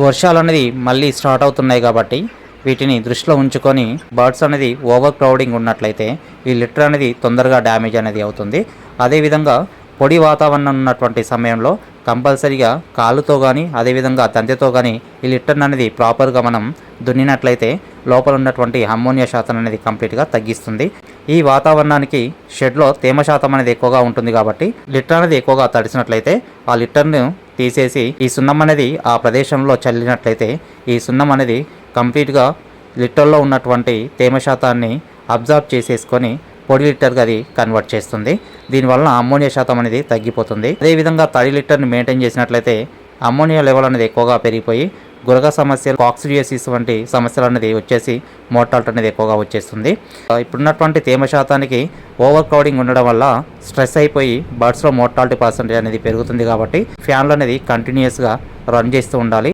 వర్షాలు అనేది మళ్ళీ స్టార్ట్ అవుతున్నాయి కాబట్టి వీటిని దృష్టిలో ఉంచుకొని బర్డ్స్ అనేది ఓవర్ క్రౌడింగ్ ఉన్నట్లయితే ఈ లిటర్ అనేది తొందరగా డ్యామేజ్ అనేది అవుతుంది. అదేవిధంగా పొడి వాతావరణం ఉన్నటువంటి సమయంలో కంపల్సరీగా కాలుతో కానీ అదేవిధంగా తంతెతో కానీ ఈ లిటర్ అనేది ప్రాపర్గా మనం దున్నినట్లయితే లోపల ఉన్నటువంటి అమ్మోనియా శాతం అనేది కంప్లీట్గా తగ్గిస్తుంది. ఈ వాతావరణానికి షెడ్లో తేమ శాతం అనేది ఎక్కువగా ఉంటుంది కాబట్టి లిటర్ అనేది ఎక్కువగా తడిసినట్లయితే ఆ లిటర్ను తీసేసి ఈ సున్నం అనేది ఆ ప్రదేశంలో చల్లినట్లయితే ఈ సున్నం అనేది కంప్లీట్గా లిటర్లో ఉన్నటువంటి తేమ శాతాన్ని అబ్జర్వ్ చేసేసుకొని పొడి లీటర్గా అది కన్వర్ట్ చేస్తుంది. దీనివల్ల అమ్మోనియా శాతం అనేది తగ్గిపోతుంది. అదేవిధంగా తడి లిటర్ని మెయింటైన్ చేసినట్లయితే అమ్మోనియా లెవెల్ అనేది ఎక్కువగా పెరిగిపోయి గురగ సమస్యలు కాక్సిడియోసిస్ వంటి సమస్యలు అనేది వచ్చేసి మోర్టాలిటీ అనేది ఎక్కువగా వచ్చేస్తుంది. ఇప్పుడున్నటువంటి తేమ శాతానికి ఓవర్ క్రౌడింగ్ ఉండడం వల్ల స్ట్రెస్ అయిపోయి బర్డ్స్లో మోర్టాలిటీ పర్సంటేజ్ అనేది పెరుగుతుంది కాబట్టి ఫ్యాన్లు అనేది కంటిన్యూస్గా రన్ చేస్తూ ఉండాలి.